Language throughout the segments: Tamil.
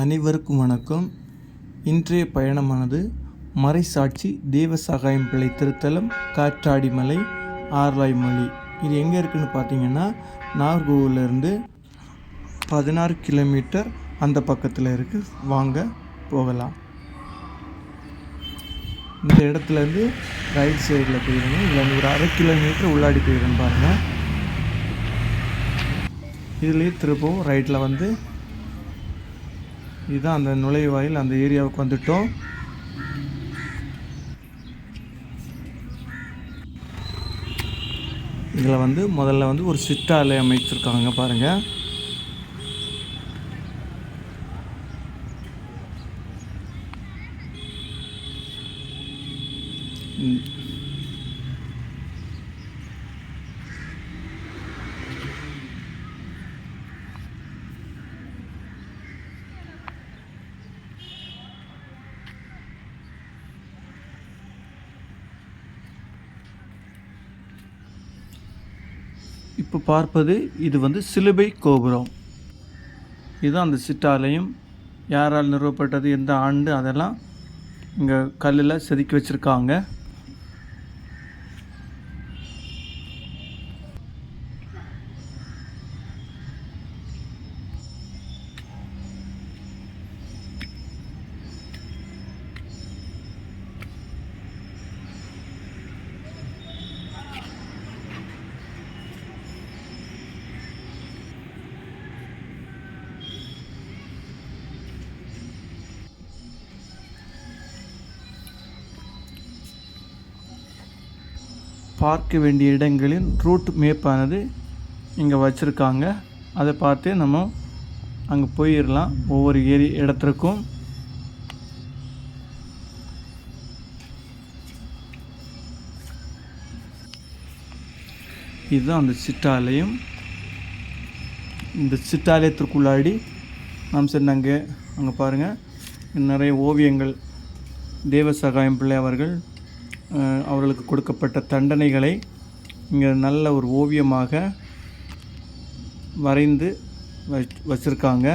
அனைவருக்கும் வணக்கம். இன்றைய பயணமானது மறைசாட்சி தேவ சகாயம் பிள்ளை திருத்தலம் காற்றாடிமலை ஆர்வாய்மொழி இது எங்கே இருக்குன்னு பார்த்தீங்கன்னா நாகர்கோவிலேருந்து பதினாறு கிலோமீட்டர் அந்த பக்கத்தில் இருக்குது வாங்க போகலாம். இந்த இடத்துலேருந்து ரைட் சைடில் போயிடுங்க இதில் வந்து ஒரு அரை கிலோமீட்டர் உள்ளாடி போயிடும் பாருங்கள் இதுலேயே திருப்பவும் ரைட்டில் வந்து இதுதான் அந்த நுழைவாயில் அந்த ஏரியாவுக்கு வந்துட்டோம். இதில் வந்து முதல்ல வந்து ஒரு சிற்றாலை அமைச்சிருக்காங்க பாருங்கள் பார்ப்பது இது வந்து சிலுவை கோபுரம். இதுதான் அந்த சிற்றாலயம். யாரால் நிறுவப்பட்டது? எந்த ஆண்டு? அதெல்லாம் இங்கே கல்லில் செதுக்கி வச்சுருக்காங்க. பார்க்க வேண்டிய இடங்களின் ரூட் மேப்பானது இங்கே வச்சுருக்காங்க. அதை பார்த்து நம்ம அங்கே போயிடலாம் ஒவ்வொரு ஏரி இடத்திற்கும். இதுதான் அந்த சிற்றாலயம். இந்த சிற்றாலயத்திற்குள்ளாடி நாம் சென்னாங்க அங்கே அங்கே பாருங்கள் நிறைய ஓவியங்கள். தேவ சகாயம் பிள்ளை அவர்கள் அவர்களுக்கு கொடுக்கப்பட்ட தண்டனைகளை இங்கே நல்ல ஒரு ஓவியமாக வரைந்து வச் வச்சுருக்காங்க.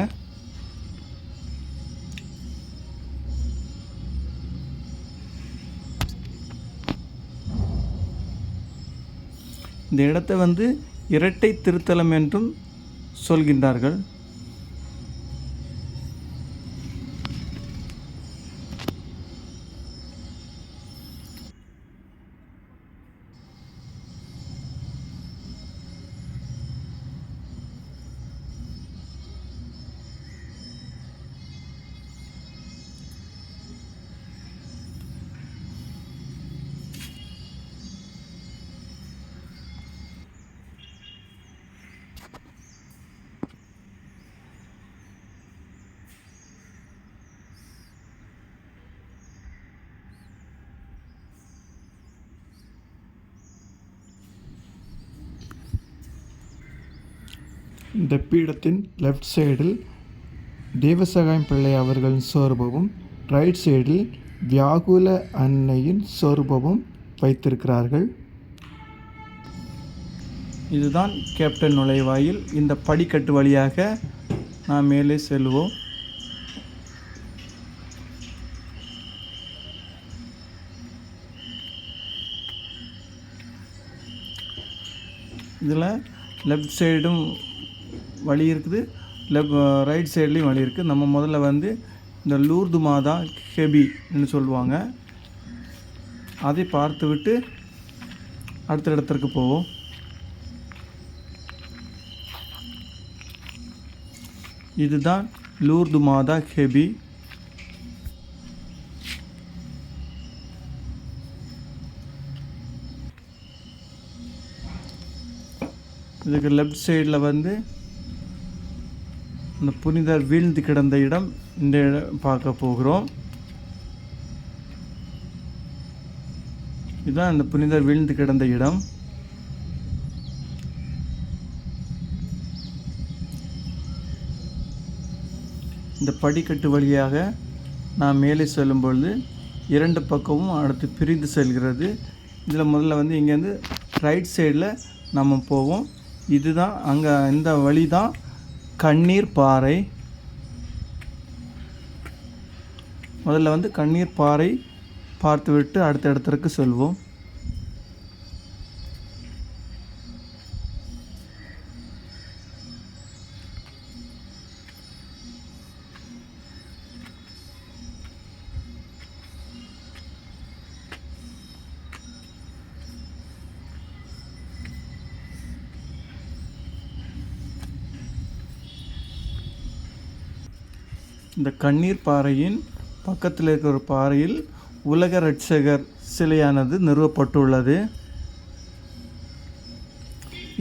இந்த இடத்தை வந்து இரட்டை திருத்தலம் என்றும் சொல்கின்றார்கள். இந்த பீடத்தின் லெஃப்ட் சைடில் தேவசகாயம் பிள்ளை அவர்களின் சொரூபமும் ரைட் சைடில் வியாகுல அன்னையின் சொரூபமும் வைத்திருக்கிறார்கள். இதுதான் கேப்டன் நுழைவாயில். இந்த படிக்கட்டு வழியாக நாம் மேலே செல்வோம். இதில் லெஃப்ட் சைடும் வழி இருக்குது. லெஃப்ட் ரைட் சைட்லேயும் வழி இருக்குது நம்ம முதல்ல வந்து இந்த லூர்து மாதா ஹெபின்னு சொல்லுவாங்க. அதை பார்த்து விட்டு அடுத்த இடத்திற்கு போவோம். இதுதான் லூர்து மாதா ஹெபி. இதுக்கு லெஃப்ட் சைடில் வந்து இந்த புனிதர் வீழ்ந்து கிடந்த இடம் இந்த இடம் பார்க்க போகிறோம். இதுதான் இந்த புனிதர் வீழ்ந்து கிடந்த இடம். இந்த படிக்கட்டு வழியாக நான் மேலே செல்லும் பொழுது இரண்டு பக்கமும் அடுத்து பிரிந்து செல்கிறது. இதில் முதல்ல வந்து இங்கேருந்து ரைட் சைடில் நம்ம போவோம். இதுதான் அங்கே இந்த வழி தான் கண்ணீர் பாறை. முதல்ல வந்து கண்ணீர் பாறை பார்த்துவிட்டு அடுத்த இடத்திற்கு செல்வோம். இந்த கண்ணீர் பாறையின் பக்கத்தில் இருக்கிற ஒரு பாறையில் உலக ரட்சகர் சிலையானது நிறுவப்பட்டுள்ளது.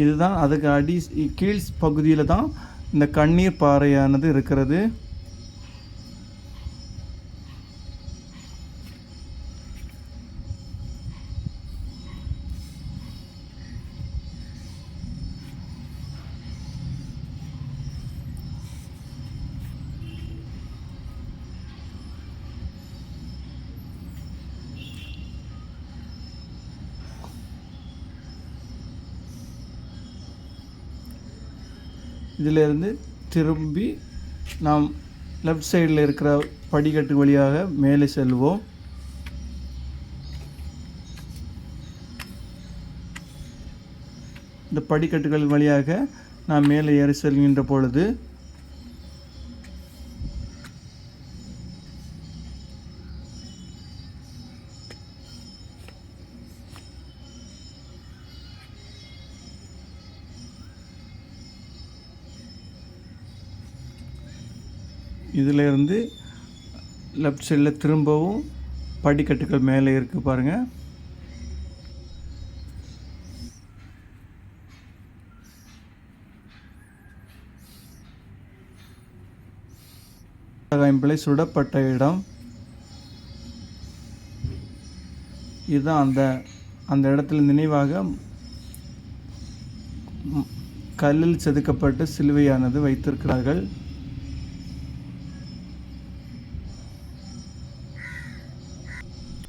இதுதான் அதுக்கு அடி கீழ் பகுதியில் தான் இந்த கண்ணீர் பாறையானது இருக்கிறது. இதிலிருந்து திரும்பி நாம் லெஃப்ட் சைடில் இருக்கிற படிக்கட்டு வழியாக மேலே செல்வோம். இந்த படிக்கட்டுகள் வழியாக நாம் மேலே ஏறி செல்கின்ற பொழுது இதிலேருந்து லெஃப்ட் சைடில் திரும்பவும் படிக்கட்டுகள் மேலே இருக்குது பாருங்கள் பிள்ளை சுடப்பட்ட இடம். இதுதான் அந்த அந்த இடத்துல நினைவாக கல்லில் செதுக்கப்பட்ட சிலுவையானது வைத்திருக்கிறார்கள்.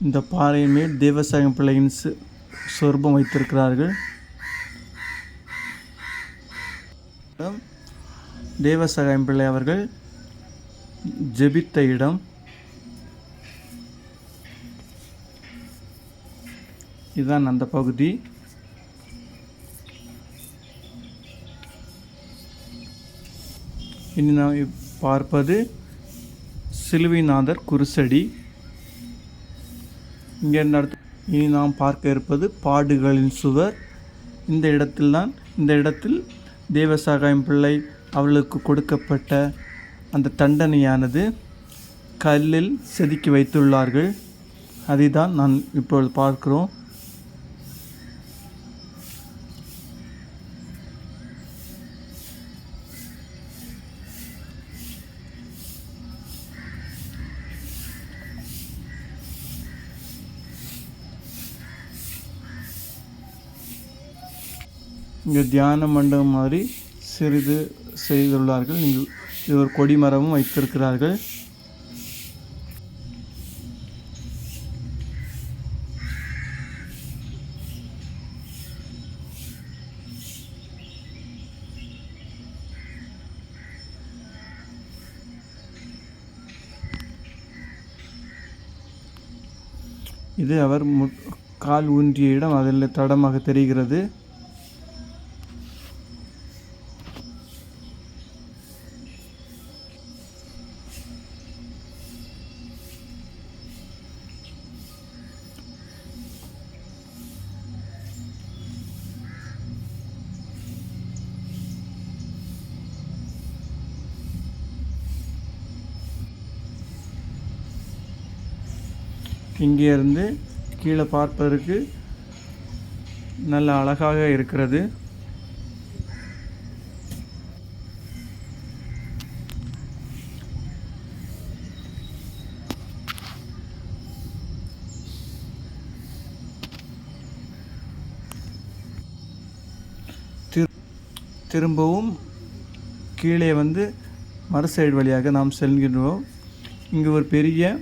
இந்த பாறையின் மேல் தேவசாயம் பிள்ளையின் சொர்பம் வைத்திருக்கிறார்கள். தேவசகாயம் பிள்ளை அவர்கள் ஜெபித்த இடம். இதுதான் அந்த பகுதி. இனி நாம் பார்ப்பது சிலுவைநாதர் குருசடி. இங்கே நடத்து இனி நாம் பார்க்க இருப்பது பாடுகளின் சுவர். இந்த இடத்தில்தான் இந்த இடத்தில் தேவசாகாயம் பிள்ளை அவளுக்கு கொடுக்கப்பட்ட அந்த தண்டனையானது கல்லில் செதுக்கி வைத்துள்ளார்கள். அதை தான் நான் இப்பொழுது பார்க்கிறோம். இங்கே தியான மண்டபம் மாதிரி சிறிது செய்துள்ளார்கள். இங்கு இது ஒரு கொடிமரமும் வைத்திருக்கிறார்கள். இது அவர் மு கால் ஊன்றிய இடம் அதில் தடமாக தெரிகிறது. இங்கே இருந்து கீழே பார்ப்பதற்கு நல்ல அழகாக இருக்கிறது. திரு- திரும்பவும் கீழே வந்து மறு சைடு வழியாக நாம் செல்கின்றோம். இங்கு ஒரு பெரிய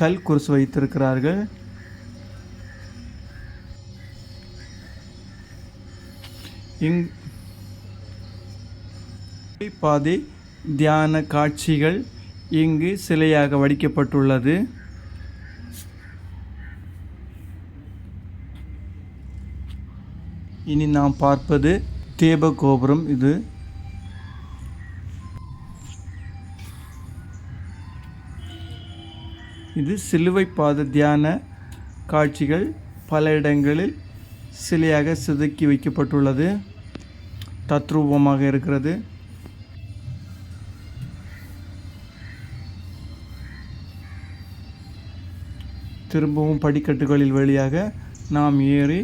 கல் குருசு வைத்திருக்கிறார்கள். இங் பாதை தியான காட்சிகள் இங்கு சிலையாக வடிக்கப்பட்டுள்ளது. இனி நாம் பார்ப்பது தேப கோபுரம் இது. இது சிலுவை பாத தியான காட்சிகள் பல இடங்களில் சிலையாக செதுக்கி வைக்கப்பட்டுள்ளது. தத்ரூபமாக இருக்கிறது. திரும்பவும் படிக்கட்டுகளில் வழியாக நாம் ஏறி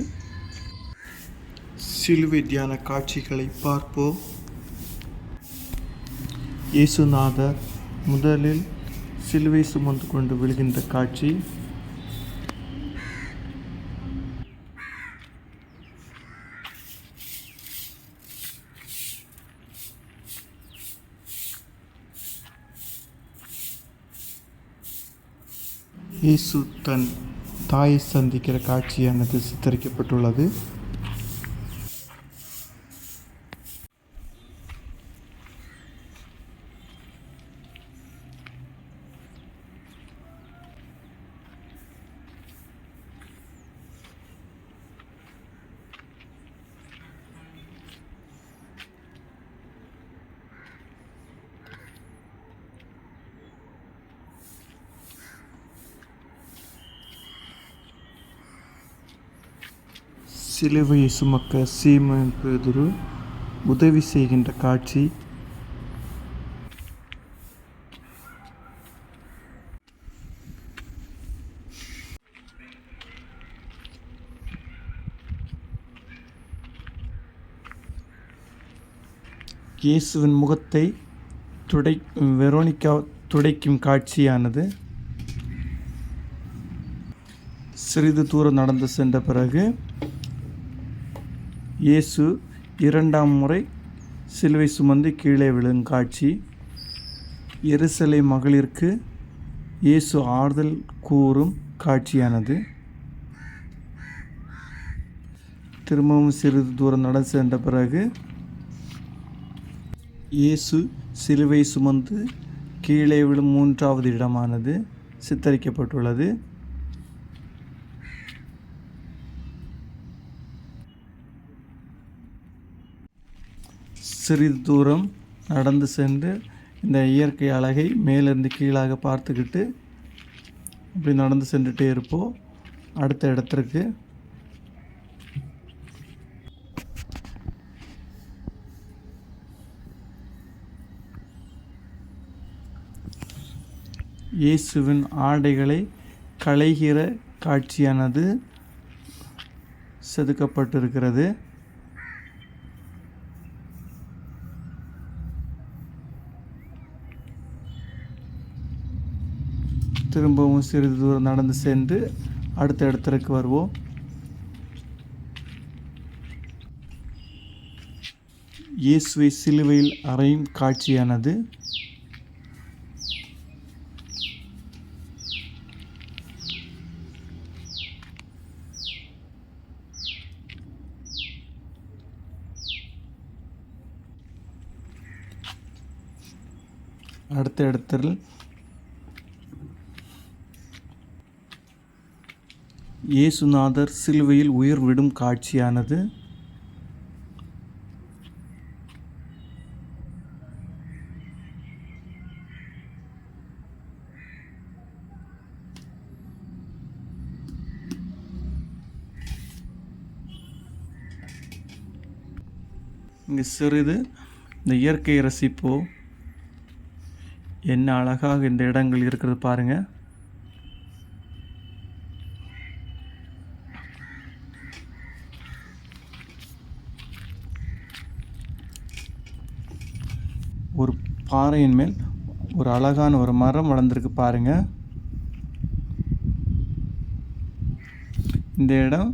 சிலுவை தியான காட்சிகளை பார்ப்போம். இயேசுநாதர் முதலில் சிலுவை சுமந்து கொண்டு விழுகின்ற காட்சி. இயேசு தன் தாயை சந்திக்கிற காட்சியானது சித்தரிக்கப்பட்டுள்ளது. சிலுவையை சுமக்க சீமன் பேதுரு உதவி செய்கின்ற காட்சி. இயேசுவின் முகத்தை துடை வெரோனிகா துடைக்கும் காட்சியானது. சிறிது தூரம் நடந்து சென்ற பிறகு இயேசு இரண்டாம் முறை சிலுவை சுமந்து கீழே விழும் காட்சி. எருசலை மகளிருக்கு இயேசு ஆறுதல் கூறும் காட்சியானது. திரும்பவும் சிறிது தூரம் நடந்து சென்ற பிறகு இயேசு சிலுவை சுமந்து கீழே விழும் மூன்றாவது இடமானது சித்தரிக்கப்பட்டுள்ளது. சிறிது தூரம் நடந்து சென்று இந்த இயற்கை அழகை மேலிருந்து கீழாக பார்த்துக்கிட்டு இப்படி நடந்து சென்றுட்டே இருப்போம். அடுத்த இடத்திற்கு. இயேசுவின் ஆடைகளை களைகிற காட்சியானது செதுக்கப்பட்டிருக்கிறது. திரும்பவும் சிறிது தூரம் நடந்து சென்று அடுத்த இடத்திற்கு வருவோம். இயேசுவை சிலுவையில் அறையும் காட்சியானது. அடுத்த இடத்தில் இயேசுநாதர் சிலுவையில் உயிர் விடும் காட்சியானது. இங்கே சிறிது இந்த இயற்கையை ரசிப்போ. என்ன அழகாக இந்த இடங்கள் இருக்கிறது பாருங்கள் ஒரு பாறையின் மேல் ஒரு அழகான ஒரு மரம் வளர்ந்துருக்கு பாருங்கள் இந்த இடம்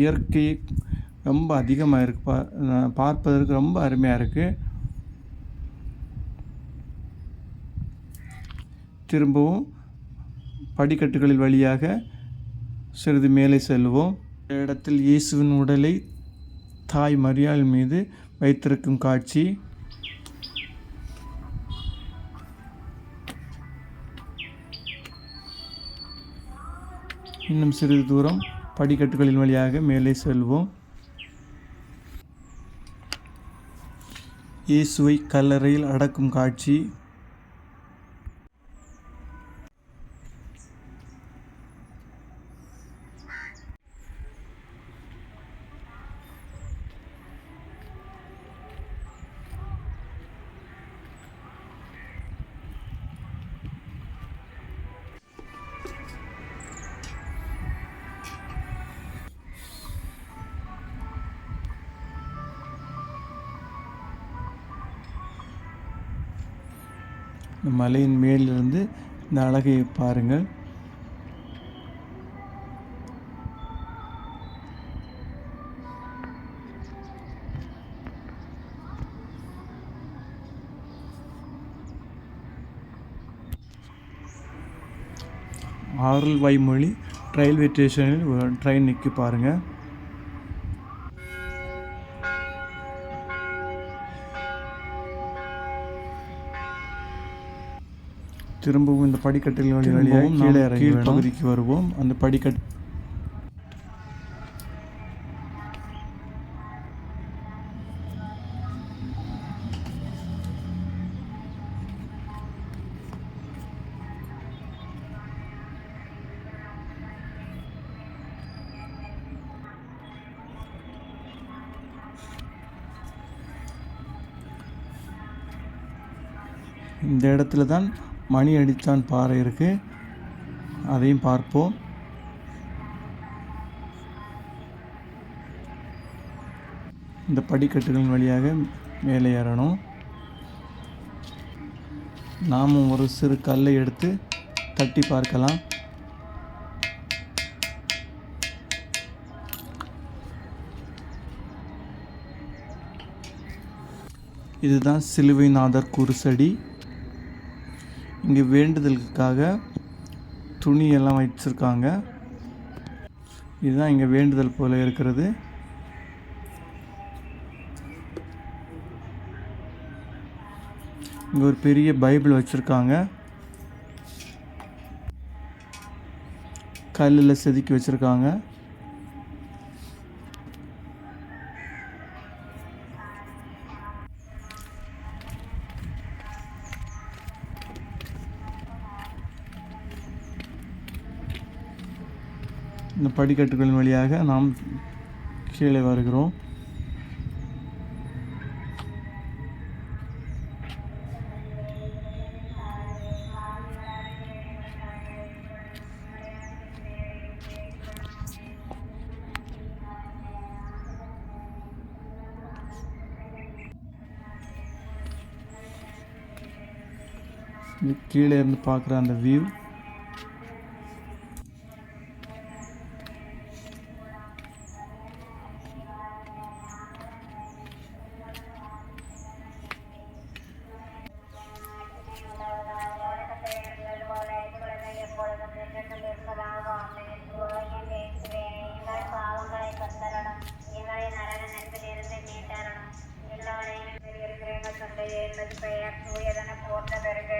இயற்கை ரொம்ப அதிகமாக இருக்கு. பா பார்ப்பதற்கு ரொம்ப அருமையாக இருக்குது திரும்பவும் படிக்கட்டுகளில் வழியாக சிறிது மேலே செல்வோம். இந்த இடத்தில் இயேசுவின் உடலை தாய் மரியாள் மீது வைத்திருக்கும் காட்சி. இன்னும் சிறிது தூரம் படிக்கட்டுகளின் வழியாக மேலே செல்வோம். இயேசுவை கல்லறையில் அடக்கும் காட்சி. இந்த மலையின் மேலிருந்து இந்த அழகை பாருங்கள். ஆரல் வைமொழி ரயில்வே ஸ்டேஷனில் ஒரு ட்ரெயின் நிற்கி பாருங்கள். திரும்பவும் இந்த படிக்கட்டில் வழி வழியாக கீழே இறங்கி பகுதிக்கு வருவோம். அந்த படிக்கட் இந்த இடத்துல தான் மணி அடித்தான் பாறை இருக்கு. அதையும் பார்ப்போம். இந்த படிக்கட்டுகளின் வழியாக மேலே ஏறணும். நாமும் ஒரு சிறு கல்லை எடுத்து தட்டி பார்க்கலாம். இதுதான் சிலுவைநாதர் குருசடி. இங்கே வேண்டுதலுக்காக துணியெல்லாம் வச்சிருக்காங்க இதுதான் இங்கே வேண்டுதல் போல இருக்கிறது. இங்கே ஒரு பெரிய பைபிள் வச்சுருக்காங்க. கல்லில் செதுக்கி வச்சுருக்காங்க. படிக்கட்டுகளின் வழியாக நாம் கீழே வருகிறோம். கீழே இருந்து பார்க்குற அந்த வியூ பெயர் தூயதன போன்ற பெருக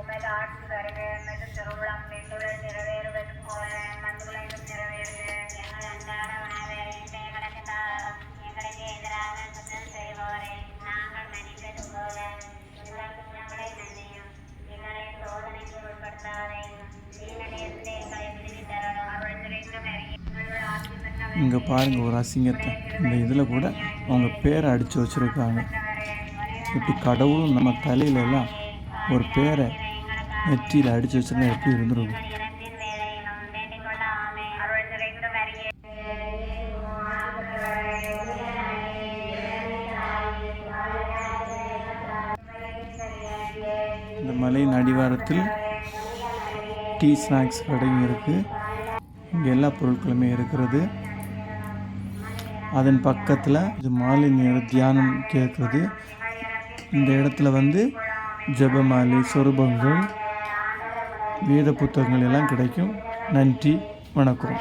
உமது ஆட்சி வருக உமது திருவிழம் மீண்டுடன் நிறைவேறுவது போல மந்துளையும் நிறைவேறுக எங்கள் அன்றாட உணவை கணக்கு தாரும் எங்களுக்கு எதிராக குற்றம் செய்வோரே நாங்கள் மன்னித்தது போல குற்றங்களை மன்னியும் எங்களை சோதனைக்கு உட்படுத்தாதே. தீனடியிருந்து எங்களை விடுவி தரணும். அவள் நிறைந்த ஆட்சி இங்கே பாருங்கள் ஒரு அசிங்கத்தை. இந்த இதில் கூட அவங்க பேரை அடித்து வச்சுருக்காங்க. இப்படி கடவுளும் நம்ம தலையில எல்லாம் ஒரு பேரை நெற்றியில் அடித்து வச்சுருந்தா எப்படி இருந்துருக்கும்? இந்த மலையின் அடிவாரத்தில் டீ ஸ்நாக்ஸ் கடையும் இருக்குது இங்கே எல்லா பொருட்களுமே இருக்கிறது. அதன் பக்கத்தில் இது மாலை நேர தியானம் கேட்குறது. இந்த இடத்துல வந்து ஜபமாலை சொருபங்கள் வேத புத்தகங்கள் எல்லாம் கிடைக்கும். நன்றி வணக்கம்.